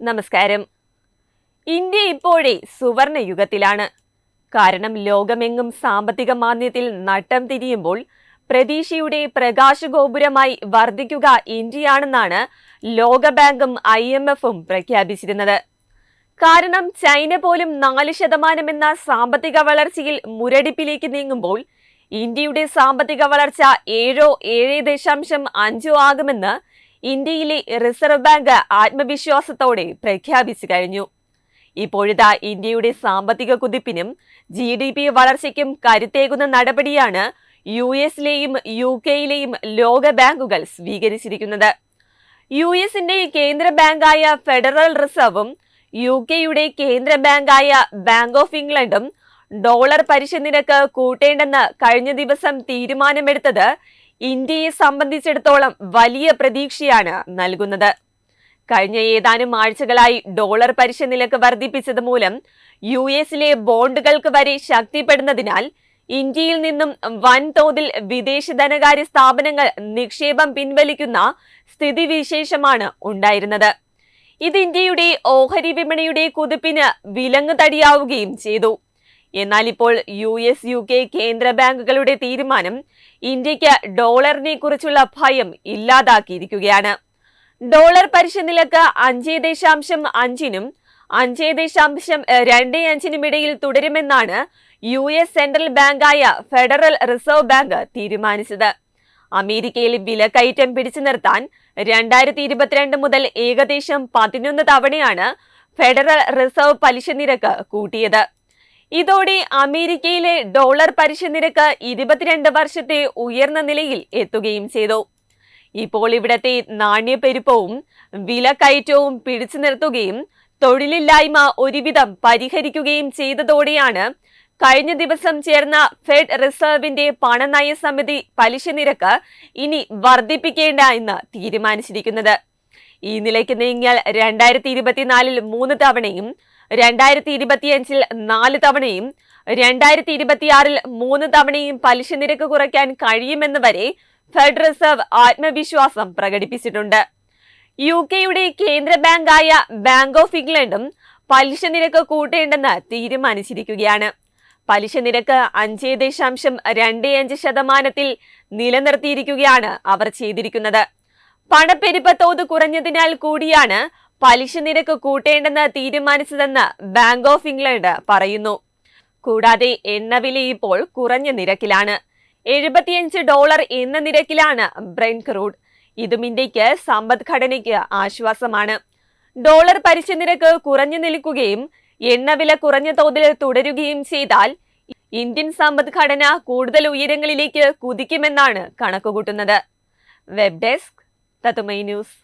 നമസ്കാരം. ഇന്ത്യ ഇപ്പോഴേ സുവർണ യുഗത്തിലാണ് കാരണം ലോകമെങ്ങും സാമ്പത്തിക മാന്ദ്യത്തിൽ നട്ടം തിരിയുമ്പോൾ പ്രതീക്ഷയുടെ പ്രകാശഗോപുരമായി വർദ്ധിക്കുക ഇന്ത്യയാണെന്നാണ് ലോകബാങ്കും ഐ എം എഫും പ്രഖ്യാപിച്ചിരുന്നത്. കാരണം ചൈന പോലും നാല് ശതമാനം എന്ന സാമ്പത്തിക വളർച്ചയിൽ മുരടിപ്പിലേക്ക് നീങ്ങുമ്പോൾ ഇന്ത്യയുടെ സാമ്പത്തിക വളർച്ച ഏഴോ ഏഴ് ദശാംശം അഞ്ചോ ആകുമെന്ന് ഇന്ത്യയിലെ റിസർവ് ബാങ്ക് ആത്മവിശ്വാസത്തോടെ പ്രഖ്യാപിച്ചു കഴിഞ്ഞു. ഇപ്പോഴിതാ ഇന്ത്യയുടെ സാമ്പത്തിക കുതിപ്പിനും ജി ഡി പി വളർച്ചയ്ക്കും കരുത്തേകുന്ന നടപടിയാണ് യു എസിലെയും യു കെയിലെയും ലോക ബാങ്കുകൾ സ്വീകരിച്ചിരിക്കുന്നത്. യു എസിന്റെ കേന്ദ്ര ബാങ്കായ ഫെഡറൽ റിസർവും യു കെയുടെ കേന്ദ്ര ബാങ്കായ ബാങ്ക് ഓഫ് ഇംഗ്ലണ്ടും ഡോളർ പലിശ നിരക്ക് കൂട്ടേണ്ടെന്ന് കഴിഞ്ഞ ദിവസം തീരുമാനമെടുത്തത് ഇന്ത്യയെ സംബന്ധിച്ചിടത്തോളം വലിയ പ്രതീക്ഷയാണ് നൽകുന്നത്. കഴിഞ്ഞ ഏതാനും ആഴ്ചകളായി ഡോളർ പലിശ നിരക്ക് വർദ്ധിപ്പിച്ചത് മൂലം യു എസിലെ ബോണ്ടുകൾക്ക് വരെ ശക്തിപ്പെടുന്നതിനാൽ ഇന്ത്യയിൽ നിന്നും വൻതോതിൽ വിദേശ ധനകാര്യ സ്ഥാപനങ്ങൾ നിക്ഷേപം പിൻവലിക്കുന്ന സ്ഥിതിവിശേഷമാണ് ഉണ്ടായിരുന്നത്. ഇത് ഇന്ത്യയുടെ ഓഹരി വിപണിയുടെ കുതിപ്പിന് വിലങ്ങ് ചെയ്തു. എന്നാൽ ഇപ്പോൾ യു എസ് യു കെ കേന്ദ്ര ബാങ്കുകളുടെ തീരുമാനം ഇന്ത്യയ്ക്ക് ഡോളറിനെ കുറിച്ചുള്ള ഭയം ഇല്ലാതാക്കിയിരിക്കുകയാണ്. ഡോളർ പലിശ നിരക്ക് അഞ്ച് ദശാംശം അഞ്ചിനും അഞ്ച് ദശാംശം രണ്ട് അഞ്ചിനും ഇടയിൽ തുടരുമെന്നാണ് യു എസ് സെൻട്രൽ ബാങ്കായ ഫെഡറൽ റിസർവ് ബാങ്ക് തീരുമാനിച്ചത്. അമേരിക്കയിൽ വിലക്കയറ്റം പിടിച്ചു നിർത്താൻ രണ്ടായിരത്തി ഇരുപത്തിരണ്ട് മുതൽ ഏകദേശം പതിനൊന്ന് തവണയാണ് ഫെഡറൽ റിസർവ് പലിശ നിരക്ക് കൂട്ടിയത്. ഇതോടെ അമേരിക്കയിലെ ഡോളർ പലിശ നിരക്ക് ഇരുപത്തിരണ്ട് വർഷത്തെ ഉയർന്ന നിലയിൽ എത്തുകയും ചെയ്തു. ഇപ്പോൾ ഇവിടത്തെ നാണ്യപ്പെരുപ്പവും വിലക്കയറ്റവും പിടിച്ചു നിർത്തുകയും തൊഴിലില്ലായ്മ ഒരുവിധം പരിഹരിക്കുകയും ചെയ്തതോടെയാണ് കഴിഞ്ഞ ദിവസം ചേർന്ന ഫെഡ് റിസർവിന്റെ പണനയ സമിതി പലിശ നിരക്ക് ഇനി വർദ്ധിപ്പിക്കേണ്ട എന്ന് തീരുമാനിച്ചിരിക്കുന്നത്. ഈ നിലയ്ക്ക് നീങ്ങിയാൽ രണ്ടായിരത്തി ഇരുപത്തിനാലിൽ മൂന്ന് തവണയും രണ്ടായിരത്തി ഇരുപത്തിയഞ്ചിൽ നാല് തവണയും രണ്ടായിരത്തി ഇരുപത്തിയാറിൽ മൂന്ന് തവണയും പലിശ നിരക്ക് കുറയ്ക്കാൻ കഴിയുമെന്ന് വരെ ഫെഡ് റിസർവ് ആത്മവിശ്വാസം പ്രകടിപ്പിച്ചിട്ടുണ്ട്. യു കെയുടെ കേന്ദ്ര ബാങ്കായ ബാങ്ക് ഓഫ് ഇംഗ്ലണ്ടും പലിശ നിരക്ക് കൂട്ടേണ്ടെന്ന് തീരുമാനിച്ചിരിക്കുകയാണ്. പലിശ നിരക്ക് അഞ്ച് ദശാംശം രണ്ട് അഞ്ച് ശതമാനത്തിൽ നിലനിർത്തിയിരിക്കുകയാണ് അവർ ചെയ്തിരിക്കുന്നത്. പണപ്പെരുപ്പ തോത് കുറഞ്ഞതിനാൽ കൂടിയാണ് പലിശ നിരക്ക് കൂട്ടേണ്ടെന്ന് തീരുമാനിച്ചതെന്ന് ബാങ്ക് ഓഫ് ഇംഗ്ലണ്ട് പറയുന്നു. കൂടാതെ എണ്ണവില ഇപ്പോൾ കുറഞ്ഞ നിരക്കിലാണ്. എഴുപത്തിയഞ്ച് ഡോളർ എന്ന നിരക്കിലാണ് ബ്രെൻ ക്രൂഡ് ഇതും ഇന്ത്യയ്ക്ക് സമ്പദ്ഘടനയ്ക്ക് ആശ്വാസമാണ്. ഡോളർ പലിശ നിരക്ക് കുറഞ്ഞു നിൽക്കുകയും എണ്ണവില കുറഞ്ഞ തോതിൽ തുടരുകയും ചെയ്താൽ ഇന്ത്യൻ സമ്പദ്ഘടന കൂടുതൽ ഉയരങ്ങളിലേക്ക് കുതിക്കുമെന്നാണ് കണക്കുകൂട്ടുന്നത്. വെബ് ഡെസ്ക് തത്തുമൈ ന്യൂസ്